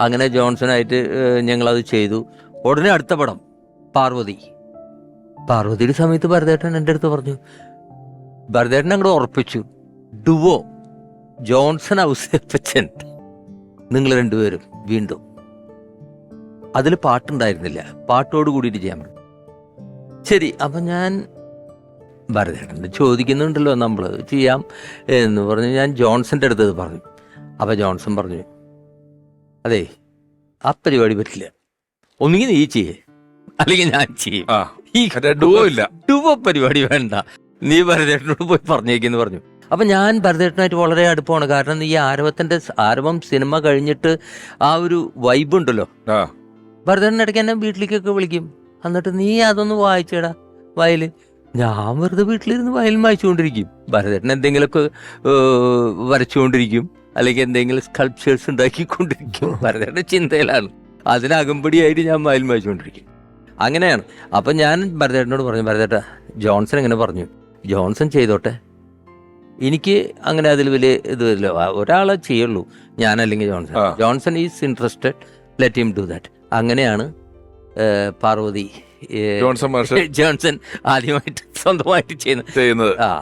അങ്ങനെ ജോൺസണായിട്ട് ഞങ്ങളത് ചെയ്തു. ഉടനെ അടുത്ത പടം പാർവതി. പാർവതിയുടെ സമയത്ത് ഭരതേട്ടൻ എന്റെ അടുത്ത് പറഞ്ഞു ഭരതേട്ടൻ അങ്ങോട്ട് ഉറപ്പിച്ചു. ഡുവോ ജോൺസൺ ഔസേപ്പച്ചൻ നിങ്ങൾ രണ്ടുപേരും വീണ്ടും. അതിൽ പാട്ടുണ്ടായിരുന്നില്ല. പാട്ടോട് കൂടിയിട്ട് ചെയ്യാൻ പറ്റും. ശരി അപ്പം ഞാൻ ഭരതേട്ടന്റെ ചോദിക്കുന്നുണ്ടല്ലോ നമ്മൾ ചെയ്യാം എന്ന് പറഞ്ഞ് ഞാൻ ജോൺസന്റെ അടുത്ത് പറഞ്ഞു. അപ്പം ജോൺസൺ പറഞ്ഞു അതെ ആ പരിപാടി പറ്റില്ല. ഒന്നുകിൽ നീ ചെയ്യേ. അല്ലെങ്കിൽ ഞാൻ ചെയ്യും. ആ ഈ മറ്റേ ഡുവോ ഇല്ല. ഡുവോ പരിപാടി വേണ്ട. നീ ഭരതേട്ടനോട് പോയി പറഞ്ഞേക്കെന്ന് പറഞ്ഞു. അപ്പം ഞാൻ ഭരതേട്ടനായിട്ട് വളരെ അടുപ്പമാണ്. കാരണം ഈ ആരവത്തിന്റെ ആരവം സിനിമ കഴിഞ്ഞിട്ട് ആ ഒരു വൈബ് ഉണ്ടല്ലോ. ആ. ഭരതേട്ടൻ ഇടയ്ക്ക് എന്നെ വീട്ടിലേക്കൊക്കെ വിളിക്കും. എന്നിട്ട് നീ അതൊന്ന് വായിച്ചേടാ വയൽ. ഞാൻ വെറുതെ വീട്ടിലിരുന്ന് വയലും വായിച്ചുകൊണ്ടിരിക്കും. ഭരതേട്ടൻ എന്തെങ്കിലുമൊക്കെ ഏഹ്, വരച്ചുകൊണ്ടിരിക്കും. അല്ലെങ്കിൽ എന്തെങ്കിലും സ്കൾപ്ചേഴ്സ് ഉണ്ടാക്കിക്കൊണ്ടിരിക്കും. ഭരതയുടെ ചിന്തയിലാണ്. അതിനകമ്പടിയായിട്ട് ഞാൻ മയിൽ വായിച്ചുകൊണ്ടിരിക്കും അങ്ങനെയാണ്. അപ്പം ഞാൻ ഭരതേട്ടനോട് പറഞ്ഞു ഭരതേട്ട ജോൺസൺ ഇങ്ങനെ പറഞ്ഞു. ജോൺസൺ ചെയ്തോട്ടെ. എനിക്ക് അങ്ങനെ അതിൽ വലിയ ഇത് വരില്ല ഒരാളെ ചെയ്യുള്ളൂ. ഞാൻ അല്ലെങ്കിൽ Johnson. Johnson is interested let him do that അങ്ങനെയാണ് പാർവതി ജോൺസൺ ജോൺസൺ ആദ്യമായിട്ട് സ്വന്തമായിട്ട് ചെയ്യുന്നത്. ചെയ്യുന്നത്. ആ